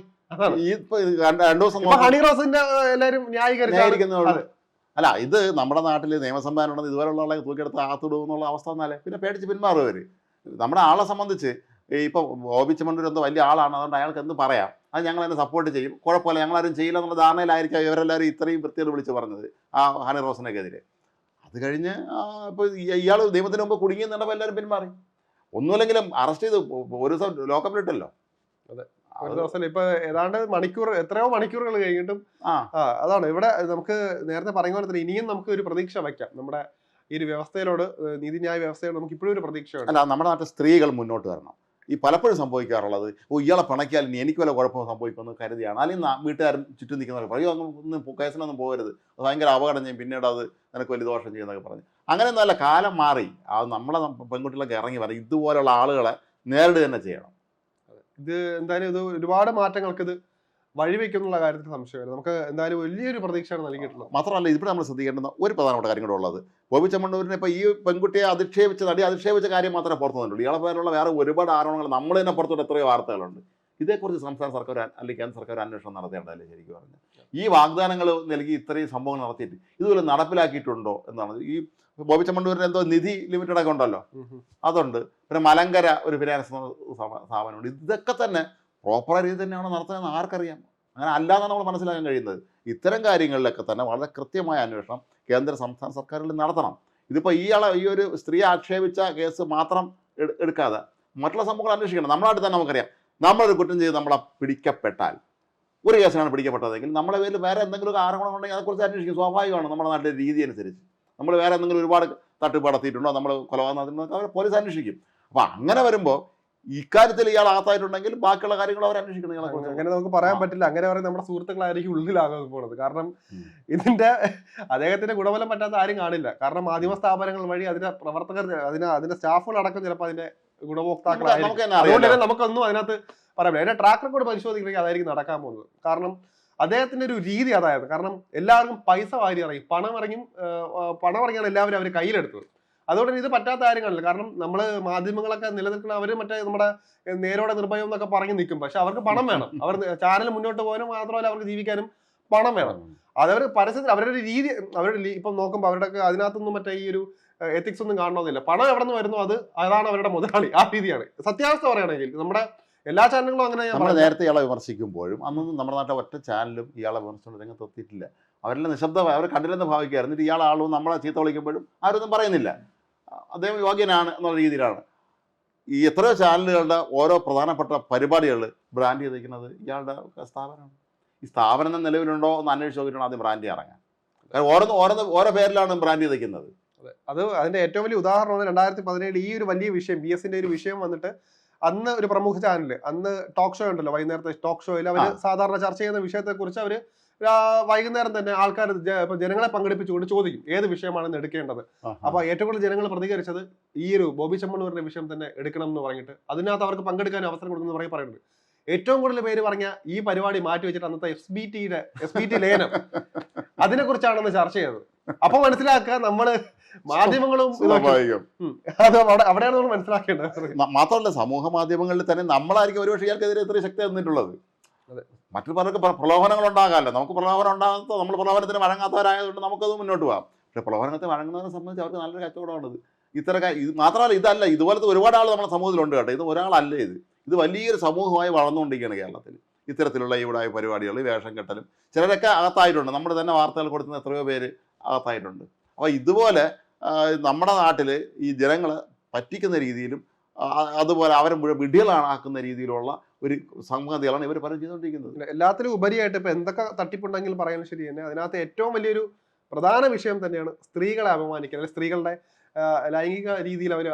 ഹണി റോസിന്റെ അല്ല ഇത് നമ്മുടെ നാട്ടിൽ നിയമസംവിധാനം ഉണ്ടെന്ന് ഇതുപോലുള്ള ആളെ തൂക്കിയെടുത്ത് ആത്തിടും എന്നുള്ള അവസ്ഥ എന്നാലേ പിന്നെ പേടിച്ച് പിന്മാറുവര്. നമ്മുടെ ആളെ സംബന്ധിച്ച് ഈ ഇപ്പൊ ബോബി ചെമ്മണ്ണൂർ എന്തോ വലിയ ആളാണ്. അതുകൊണ്ട് അയാൾക്ക് എന്ത് പറയാം? അത് ഞങ്ങൾ എന്നെ സപ്പോർട്ട് ചെയ്യും. കുഴപ്പമില്ല ഞങ്ങളാരും ചെയ്യില്ല എന്നുള്ള ധാരണയിലായിരിക്കും ഇവരെല്ലാവരും ഇത്രയും പ്രത്യേകത വിളിച്ച് പറഞ്ഞത് ആ ഹണി റോസിനൊക്കെതിരെ. അത് കഴിഞ്ഞ് ഇപ്പോൾ ഇയാൾ ദൈവത്തിന് മുമ്പ് കുടുങ്ങിയെന്നുണ്ടപ്പോൾ എല്ലാവരും പിന്മാറി ഒന്നുമില്ലെങ്കിലും അറസ്റ്റ് ചെയ്ത് ഒരു ദിവസം അതെ. ഒരു ദിവസം ഇപ്പൊ ഏതാണ്ട് മണിക്കൂർ എത്രയോ മണിക്കൂറുകൾ കഴിഞ്ഞിട്ടും ആ. ആ അതാണ്. ഇവിടെ നമുക്ക് നേരത്തെ പറഞ്ഞ പോലെ തന്നെ ഇനിയും നമുക്ക് ഒരു പ്രതീക്ഷ വയ്ക്കാം. നമ്മുടെ ഈ ഒരു വ്യവസ്ഥയിലോട് നീതിന്യായ വ്യവസ്ഥയോട് നമുക്ക് ഇപ്പോഴും ഒരു പ്രതീക്ഷയുണ്ട്. അല്ല നമ്മുടെ നാട്ടിൽ സ്ത്രീകൾ മുന്നോട്ട് വരണം. ഈ പലപ്പോഴും സംഭവിക്കാറുള്ളത് ഓ ഇയാളെ പിണക്കിയാൽ ഇനി എനിക്ക് വല്ല കുഴപ്പം സംഭവിക്കുമെന്ന് കരുതിയാണ്. അല്ലെങ്കിൽ വീട്ടുകാരും ചുറ്റും നിൽക്കുന്നവർ പറയും ഒന്നും കേസിനൊന്നും പോകരുത്. അത് ഭയങ്കര അപകടം ചെയ്യും. പിന്നീട് അത് നിനക്ക് വലിയ ദോഷം ചെയ്യുന്നൊക്കെ പറഞ്ഞു. അങ്ങനെ നല്ല കാലം മാറി. അത് നമ്മളെ പെൺകുട്ടികളൊക്കെ ഇറങ്ങി വരണം ഇതുപോലുള്ള ആളുകളെ നേരിടുക തന്നെ ചെയ്യണം ഇത് എന്തായാലും ഇത് ഒരുപാട് മാറ്റങ്ങൾക്ക് ഇത് വഴിവെക്കുന്നുള്ള കാര്യത്തിൽ സംശയമില്ല നമുക്ക് എന്തായാലും വലിയൊരു പ്രതീക്ഷയാണ് നൽകിയിട്ടുള്ളത്. മാത്രമല്ല ഇവിടെ നമ്മൾ ശ്രദ്ധിക്കേണ്ടുന്ന ഒരു പ്രധാനപ്പെട്ട കാര്യങ്ങളുള്ളത് കൂടെ ഉള്ളത്. ബോബി ചമ്മണ്ണൂരിനെ ഇപ്പോൾ ഈ പെൺകുട്ടിയെ അധിക്ഷേപിച്ച നടി അധിക്ഷേപിച്ച കാര്യം മാത്രമേ പുറത്തു വന്നിട്ടുള്ളൂ. ഇയാളെ പേരുള്ള വേറെ ഒരുപാട് ആരോപണങ്ങൾ നമ്മൾ തന്നെ പുറത്തോട്ട് എത്രയോ വാർത്തകളുണ്ട്. ഇതേക്കുറിച്ച് സംസ്ഥാന സർക്കാർ അല്ലെങ്കിൽ കേന്ദ്ര സർക്കാർ അന്വേഷണം നടത്തേണ്ടതല്ലേ ശരിക്കും പറഞ്ഞു ഈ വാഗ്ദാനങ്ങൾ നൽകി ഇത്രയും സംഭവങ്ങൾ നടത്തിയിട്ട് ഇതുപോലെ നടപ്പിലാക്കിയിട്ടുണ്ടോ എന്നാണ്. ഈ ബോബി ചമ്മണ്ടൂരിന് എന്തോ നിധി ലിമിറ്റഡ് ഒക്കെ ഉണ്ടല്ലോ. അതുണ്ട്. പിന്നെ മലങ്കര ഒരു ഫിനാൻസ് സ്ഥാപനമുണ്ട്. ഇതൊക്കെ തന്നെ പ്രോപ്പറായ രീതി തന്നെയാണ് നടത്തുന്നതെന്ന് ആർക്കറിയാം. അങ്ങനെ അല്ലാതാണ് നമ്മൾ മനസ്സിലാക്കാൻ കഴിയുന്നത്. ഇത്തരം കാര്യങ്ങളിലൊക്കെ തന്നെ വളരെ കൃത്യമായ അന്വേഷണം കേന്ദ്ര സംസ്ഥാന സർക്കാരുകളിൽ നടത്തണം. ഇതിപ്പോൾ ഈ ആളെ ഈ ഒരു സ്ത്രീ ആക്ഷേപിച്ച കേസ് മാത്രം എടുക്കാതെ മറ്റുള്ള സംഭവങ്ങൾ അന്വേഷിക്കണം. നമ്മളായിട്ട് തന്നെ നമുക്കറിയാം. നമ്മളൊരു കുറ്റം ചെയ്ത് നമ്മളെ പിടിക്കപ്പെട്ടാൽ ഒരു കേസിനാണ് പിടിക്കപ്പെട്ടതെങ്കിൽ നമ്മളെ പേരിൽ വേറെ എന്തെങ്കിലും ആരോപണം ഉണ്ടെങ്കിൽ അതേക്കുറിച്ച് അന്വേഷിക്കും. സ്വാഭാവികമാണ് നമ്മുടെ നാട്ടിലെ രീതി അനുസരിച്ച്. നമ്മൾ വേറെ എന്തെങ്കിലും ഒരുപാട് തട്ടിപ്പ് നടത്തിയിട്ടുണ്ടോ? നമ്മൾ കൊലപാതകം നടത്തിയിട്ടുണ്ടോ പോലീസ് അന്വേഷിക്കും. അപ്പോൾ അങ്ങനെ വരുമ്പോൾ ഇക്കാര്യത്തിൽ ഇയാൾ ആത്തായിട്ടുണ്ടെങ്കിൽ ബാക്കിയുള്ള കാര്യങ്ങൾ അവർ അന്വേഷിക്കണം ഇയാളെ കുറിച്ച് അങ്ങനെ നമുക്ക് പറയാൻ പറ്റില്ല. അങ്ങനെ പറയുന്നത് നമ്മുടെ സുഹൃത്തുക്കളായിരിക്കും ഉള്ളിലാകാൻ പോണത് കാരണം ഇതിന്റെ അദ്ദേഹത്തിന്റെ ഗുണഫലം പറ്റാത്ത ആരും കാണില്ല. കാരണം മാധ്യമ സ്ഥാപനങ്ങൾ വഴി അതിന്റെ പ്രവർത്തകർ അതിന് അതിന്റെ സ്റ്റാഫുകൾ അടക്കം ചിലപ്പോൾ അതിന്റെ ഗുണഭോക്താക്കളായിരിക്കും. അതുകൊണ്ട് തന്നെ നമുക്കൊന്നും അതിനകത്ത് പറയാൻ പറ്റില്ല. അതിന്റെ ട്രാക്ക് റെക്കോർഡ് പരിശോധിക്കണമെങ്കിൽ അതായിരിക്കും നടക്കാൻ പോകുന്നത്. കാരണം അദ്ദേഹത്തിന്റെ ഒരു രീതി അതായത് കാരണം എല്ലാവർക്കും പൈസ വാരി ഇറങ്ങി. പണം ഇറങ്ങി പണം ഇറങ്ങിയാണ് എല്ലാവരും അവർ കയ്യിലെടുത്തത്. അതുകൊണ്ട് ഇത് പറ്റാത്ത കാര്യം കാണില്ല കാരണം നമ്മൾ മാധ്യമങ്ങളൊക്കെ നിലനിൽക്കുന്ന അവർ മറ്റേ നമ്മുടെ നേരോടെ നിർഭയം എന്നൊക്കെ പറഞ്ഞു നിൽക്കും. പക്ഷെ അവർക്ക് പണം വേണം. അവർ ചാനൽ മുന്നോട്ട് പോകാനും മാത്രമല്ല അവർക്ക് ജീവിക്കാനും പണം വേണം. അതവർ പരസ്യത്തിൽ അവരുടെ ഒരു രീതി അവരുടെ ഇപ്പം നോക്കുമ്പോൾ അവരുടെ അതിനകത്തൊന്നും മറ്റേ ഈ ഒരു എത്തിക്സ് ഒന്നും കാണണമെന്നില്ല. പണം എവിടെ നിന്ന് വരുന്നു അത് അതാണ് അവരുടെ മുതലാളി. ആ രീതിയാണ്. സത്യാവസ്ഥ പറയുകയാണെങ്കിൽ നമ്മുടെ എല്ലാ ചാനലുകളും അങ്ങനെ നമ്മൾ നേരത്തെ ഇയാളെ വിമർശിക്കുമ്പോഴും അന്നൊന്നും നമ്മുടെ നാട്ടിലെ ഒറ്റ ചാനലും ഇയാളെ വിമർശിച്ചുകൊണ്ട് രംഗത്ത് എത്തിയിട്ടില്ല. അവരെല്ലാം നിശബ്ദമായി അവർ കണ്ടില്ലെന്ന് ഭാവിക്കുകയായിരുന്നു എന്നിട്ട് ഇയാളാളും നമ്മളെ ചീത്ത വിളിക്കുമ്പോഴും ആരൊന്നും പറയുന്നില്ല. അദ്ദേഹം യോഗ്യനാണ് എന്നുള്ള രീതിയിലാണ്. ഈ എത്ര ചാനലുകളുടെ ഓരോ പ്രധാനപ്പെട്ട പരിപാടികൾ ബ്രാൻഡ് ചെയ്തിരിക്കുന്നത്? ഇയാളുടെ സ്ഥാപനമാണ്. ഈ സ്ഥാപനം നിലവിലുണ്ടോ എന്ന് അന്വേഷിച്ച് നോക്കിയിട്ടാണ് ആദ്യം ബ്രാൻഡ് ഇറങ്ങാൻ കാരണം ഓരോന്ന് ഓരോന്ന് ഓരോ പേരിലാണ് ബ്രാൻഡ് ചെയ്തിരിക്കുന്നത്. അതെ. അത് അതിന്റെ ഏറ്റവും വലിയ ഉദാഹരണമാണ് രണ്ടായിരത്തി പതിനേഴ് ഈ ഒരു വലിയ വിഷയം ബി എസിന്റെ ഒരു വിഷയം വന്നിട്ട് അന്ന് ഒരു പ്രമുഖ ചാനൽ അന്ന് ടോക്ക് ഷോ ഉണ്ടല്ലോ വൈകുന്നേരത്തെ ടോക്ക് ഷോയിൽ അവർ സാധാരണ ചർച്ച ചെയ്യുന്ന വിഷയത്തെക്കുറിച്ച് അവർ വൈകുന്നേരം തന്നെ ആൾക്കാർ ജനങ്ങളെ പങ്കെടുപ്പിച്ചുകൊണ്ട് ചോദിക്കും ഏത് വിഷയമാണെന്ന് എടുക്കേണ്ടത്? അപ്പൊ ഏറ്റവും കൂടുതൽ ജനങ്ങൾ പ്രതികരിച്ചത് ഈ ഒരു ബോബി ചെമ്മണ്ണൂരിന്റെ വിഷയം തന്നെ എടുക്കണം എന്ന് പറഞ്ഞിട്ട്. അതിനകത്ത് അവർക്ക് പങ്കെടുക്കാൻ അവസരം കൊടുക്കുന്നു പറയും പറയുന്നുണ്ട്. ഏറ്റവും കൂടുതൽ പേര് പറഞ്ഞ ഈ പരിപാടി മാറ്റി വെച്ചിട്ട് അന്നത്തെ എസ് ബി ടിയുടെ എസ് ബി ടി ലേനം അതിനെ കുറിച്ചാണെന്ന് ചർച്ച ചെയ്തത്. അപ്പൊ മനസ്സിലാക്കുക നമ്മൾ മാധ്യമങ്ങളും സ്വാഭാവികം. അത് അവിടെ അവിടെയാണ് നമ്മൾ മനസ്സിലാക്കേണ്ടത്. മാത്രമല്ല സമൂഹ മാധ്യമങ്ങളിൽ തന്നെ നമ്മളായിരിക്കും ഒരുപക്ഷെ ഇയാൾക്കെതിരെ എത്ര ശക്തി തന്നിട്ടുള്ളത്. മറ്റു പലർക്ക് പ്ര- പ്രലോഭനങ്ങൾ ഉണ്ടാകാമല്ലോ നമുക്ക് പ്രലോഭനം ഉണ്ടാകാത്ത നമ്മൾ പ്രലോഭനത്തിന് വഴങ്ങാത്തവരായതുകൊണ്ട് നമുക്കത് മുന്നോട്ട് പോകാം. പക്ഷെ പ്രലോഭനത്തെ വഴങ്ങുന്നതിനെ സംബന്ധിച്ച് അവർക്ക് നല്ലൊരു കച്ചവടമാണിത്. ഇത്ര ഇത് മാത്രമല്ല ഇതല്ല. ഇതുപോലത്തെ ഒരുപാട് ആൾ നമ്മുടെ സമൂഹത്തിലുണ്ട് കേട്ടോ. ഇത് ഒരാളല്ല ഇത്. ഇത് വലിയൊരു സമൂഹമായി വളർന്നുകൊണ്ടിരിക്കുകയാണ് കേരളത്തിൽ. ഇത്തരത്തിലുള്ള ഇവിടെ പരിപാടികൾ വേഷം കെട്ടലും ചിലരൊക്കെ അകത്തായിട്ടുണ്ട്. നമ്മുടെ തന്നെ വാർത്തകൾ കൊടുക്കുന്ന എത്രയോ പേര് അകത്തായിട്ടുണ്ട്. അപ്പോൾ ഇതുപോലെ നമ്മുടെ നാട്ടിൽ ഈ ജനങ്ങൾ പറ്റിക്കുന്ന രീതിയിലും അതുപോലെ അവരെ ആക്കുന്ന രീതിയിലുള്ള ഒരു സംഗതികളാണ് ഇവർ പലരും ചെയ്തുകൊണ്ടിരിക്കുന്നത്. എല്ലാത്തിലും ഉപരിയായിട്ട് ഇപ്പൊ എന്തൊക്കെ തട്ടിപ്പുണ്ടെങ്കിൽ പറയാൻ ശരി തന്നെ. അതിനകത്ത് ഏറ്റവും വലിയൊരു പ്രധാന വിഷയം തന്നെയാണ് സ്ത്രീകളെ അപമാനിക്കുക അല്ലെങ്കിൽ സ്ത്രീകളുടെ ലൈംഗിക രീതിയിൽ അവർ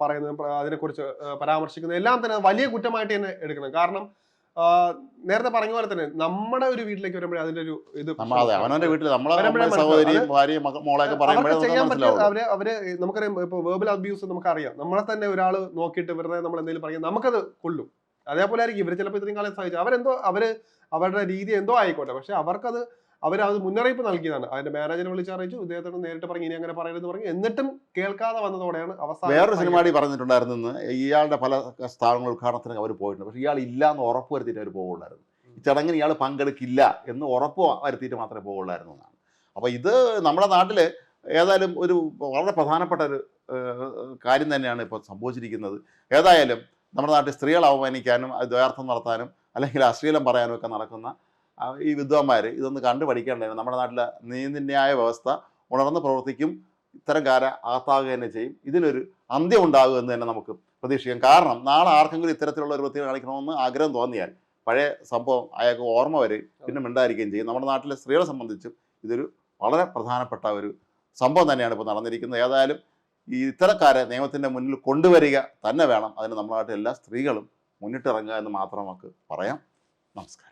പറയുന്നത് അതിനെക്കുറിച്ച് പരാമർശിക്കുന്നത്. എല്ലാം തന്നെ വലിയ കുറ്റമായിട്ട് തന്നെ എടുക്കണം. കാരണം നേരത്തെ പറഞ്ഞ പോലെ തന്നെ നമ്മുടെ ഒരു വീട്ടിലേക്ക് വരുമ്പോഴേ അതിന്റെ ഒരു ഇത് അവനവന്റെ വീട്ടിൽ നമ്മളെ സഹോദരിയും ഭാര്യയും അവർ അവർ നമുക്കറിയാം ഇപ്പൊ വേർബൽ അബ്യൂസ് നമുക്കറിയാം. നമ്മളെ തന്നെ ഒരാൾ നോക്കിയിട്ട് വെറുതെ നമ്മൾ എന്തെങ്കിലും പറയാം നമുക്കത് കൊള്ളും. അതേപോലെ ആയിരിക്കും. ഇവർ ചിലപ്പോൾ ഇത്രയും കാലം സഹിച്ചു. അവരെന്തോ അവർ അവരുടെ രീതി എന്തോ ആയിക്കോട്ടെ. പക്ഷെ അവർക്കത് അവർ അത് മുന്നറിയിപ്പ് നൽകിയതാണ്. അതിന്റെ മാനേജറെ വിളിച്ചറിയിച്ചു ഇദ്ദേഹത്തോട് നേരിട്ട് പറഞ്ഞു ഇനി അങ്ങനെ പറയരുത് പറഞ്ഞു എന്നിട്ടും കേൾക്കാതെ വന്നതോടെയാണ് അവസാനം വേറൊരു സിനിമാടി പറഞ്ഞിട്ടുണ്ടായിരുന്നു ഇയാളുടെ പല സ്ഥാപനങ്ങൾ ഉദ്ഘാടനത്തിന് അവർ പോയിട്ടുണ്ട്. പക്ഷേ ഇയാൾ ഇല്ല എന്ന് ഉറപ്പ് വരുത്തിയിട്ട് അവർ പോകുള്ളായിരുന്നു ഈ ചടങ്ങിന് ഇയാൾ പങ്കെടുക്കില്ല എന്ന് ഉറപ്പ് വരുത്തിയിട്ട് മാത്രമേ പോകുള്ളായിരുന്നു എന്നാണ്. അപ്പോൾ ഇത് നമ്മുടെ നാട്ടിൽ ഏതായാലും ഒരു വളരെ പ്രധാനപ്പെട്ട ഒരു കാര്യം തന്നെയാണ് ഇപ്പോൾ സംഭവിച്ചിരിക്കുന്നത്. ഏതായാലും നമ്മുടെ നാട്ടിൽ സ്ത്രീകളെ അവമാനിക്കാനും ദ്വയാർത്ഥം നടത്താനും അല്ലെങ്കിൽ അശ്ലീലം പറയാനും ഒക്കെ നടക്കുന്ന ഈ വിദ്വാന്മാർ ഇതൊന്ന് കണ്ടു പഠിക്കേണ്ടതാണ് നമ്മുടെ നാട്ടിലെ നീതിന്യായ വ്യവസ്ഥ ഉണർന്ന് പ്രവർത്തിക്കും. ഇത്തരം കാര അകത്താകുക തന്നെ ചെയ്യും. ഇതിനൊരു അന്ത്യം ഉണ്ടാകും എന്ന് തന്നെ നമുക്ക് പ്രതീക്ഷിക്കാം. കാരണം നാളെ ആർക്കെങ്കിലും ഇത്തരത്തിലുള്ള ഒരു വൃത്തികൾ കാണിക്കണമെന്ന് ആഗ്രഹം തോന്നിയാൽ പഴയ സംഭവം അയാൾക്ക് ഓർമ്മ വരും പിന്നെ മിണ്ടായിരിക്കുകയും ചെയ്യും. നമ്മുടെ നാട്ടിലെ സ്ത്രീകളെ സംബന്ധിച്ചും ഇതൊരു വളരെ പ്രധാനപ്പെട്ട ഒരു സംഭവം തന്നെയാണ് ഇപ്പോൾ നടന്നിരിക്കുന്നത്. ഏതായാലും ഈ ഇത്തരക്കാരെ നിയമത്തിന്റെ മുന്നിൽ കൊണ്ടുവരിക തന്നെ വേണം. അതിന് നമ്മുടെ നാട്ടിലെ എല്ലാ സ്ത്രീകളും മുന്നിട്ടിറങ്ങുക എന്ന് മാത്രം നമുക്ക് പറയാം. നമസ്കാരം.